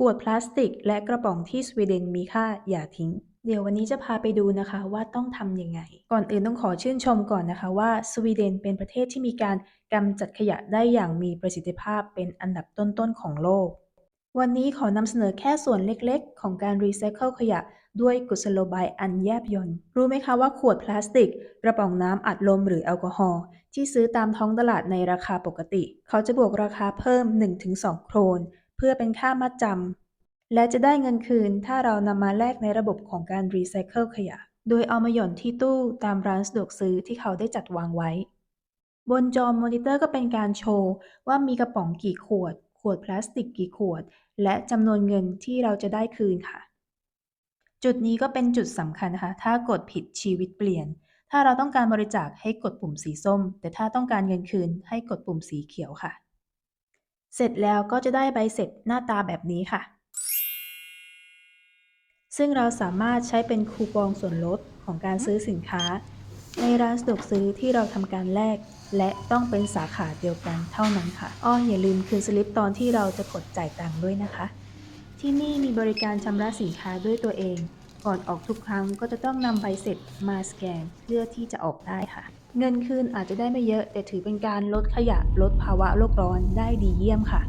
ขวดพลาสติก และกระป๋องที่สวีเดนมีค่าอย่าทิ้ง เดี๋ยววันนี้จะพาไปดูนะคะว่าต้องทำยังไง ก่อนอื่นต้องขอชื่นชมก่อนนะคะว่าสวีเดนเป็นประเทศที่มีการกำจัดขยะได้อย่างมีประสิทธิภาพเป็นอันดับต้นๆของโลก วันนี้ขอนำเสนอแค่ส่วนเล็กๆ ของการรีไซเคิลขยะด้วยกุศโลบายอันแยบยลรู้ไหมคะว่าขวดพลาสติก กระป๋องน้ำอัดลมหรือแอลกอฮอล์ที่ซื้อตามท้องตลาดในราคาปกติ เขาจะบวกราคาเพิ่ม 1-2 โครน เพื่อเป็นค่ามัดจำและจะได้เงินคืนถ้าเรานำมาแลกในระบบของการรีไซเคิลขยะ โดยเอามาหย่อนที่ตู้ตามร้านสะดวกซื้อที่เขาได้จัดวางไว้ บนจอมอนิเตอร์ก็เป็นการโชว์ว่ามีกระป๋องกี่ขวด ขวดพลาสติกกี่ขวด และจำนวนเงินที่เราจะได้คืนค่ะ จุดนี้ก็เป็นจุดสำคัญนะคะ ถ้ากดผิดชีวิตเปลี่ยน ถ้าเราต้องการบริจาคให้กดปุ่มสีส้ม แต่ถ้าต้องการเงินคืนให้กดปุ่มสีเขียวค่ะ เสร็จแล้วก็จะได้ใบเสร็จหน้าตาแบบนี้ค่ะ ซึ่งเราสามารถใช้เป็นคูปองส่วนลดของการซื้อสินค้า ในร้านสะดวกซื้อที่เราทำการแลกและต้องเป็นสาขาเดียวกันเท่านั้นค่ะ อ้ออย่าลืมคืนสลิปตอนที่เราจะกดจ่ายตังค์ด้วยนะคะ ที่นี่มีบริการชำระสินค้าด้วยตัวเอง ก่อนออกทุกครั้งก็จะต้องนำใบเสร็จมาสแกนเพื่อที่จะออกได้ค่ะ เงินคืนอาจจะได้ไม่เยอะ แต่ถือเป็นการลดขยะลดภาวะโลกร้อนได้ดีเยี่ยมค่ะ